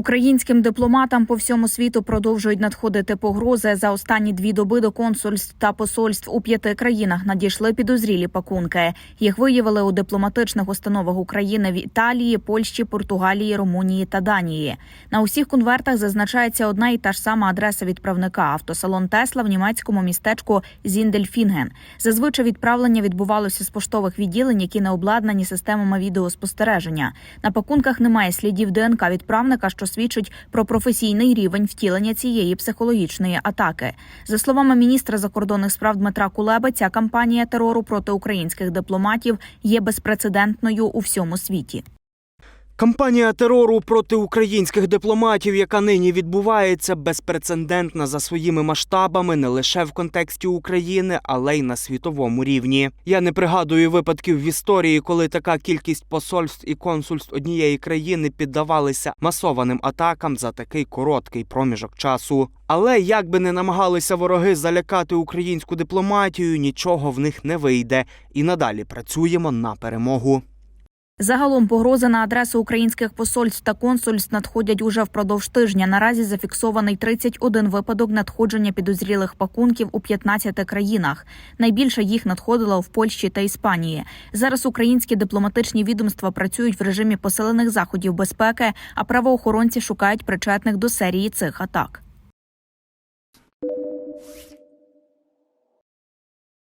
Українським дипломатам по всьому світу продовжують надходити погрози. За останні дві доби до консульств та посольств у п'яти країнах надійшли підозрілі пакунки. Їх виявили у дипломатичних установах України в Італії, Польщі, Португалії, Румунії та Данії. На усіх конвертах зазначається одна і та ж сама адреса відправника автосалон Тесла в німецькому містечку Зіндельфінген. Зазвичай відправлення відбувалося з поштових відділень, які не обладнані системами відеоспостереження. На пакунках немає слідів ДНК відправника, що свідчить про професійний рівень втілення цієї психологічної атаки. За словами міністра закордонних справ Дмитра Кулеби, ця кампанія терору проти українських дипломатів є безпрецедентною у всьому світі. Кампанія терору проти українських дипломатів, яка нині відбувається, безпрецедентна за своїми масштабами не лише в контексті України, але й на світовому рівні. Я не пригадую випадків в історії, коли така кількість посольств і консульств однієї країни піддавалися масованим атакам за такий короткий проміжок часу. Але як би не намагалися вороги залякати українську дипломатію, нічого в них не вийде, і надалі працюємо на перемогу. Загалом погрози на адресу українських посольств та консульств надходять уже впродовж тижня. Наразі зафіксований 31 випадок надходження підозрілих пакунків у 15 країнах. Найбільше їх надходило в Польщі та Іспанії. Зараз українські дипломатичні відомства працюють в режимі посилених заходів безпеки, а правоохоронці шукають причетних до серії цих атак.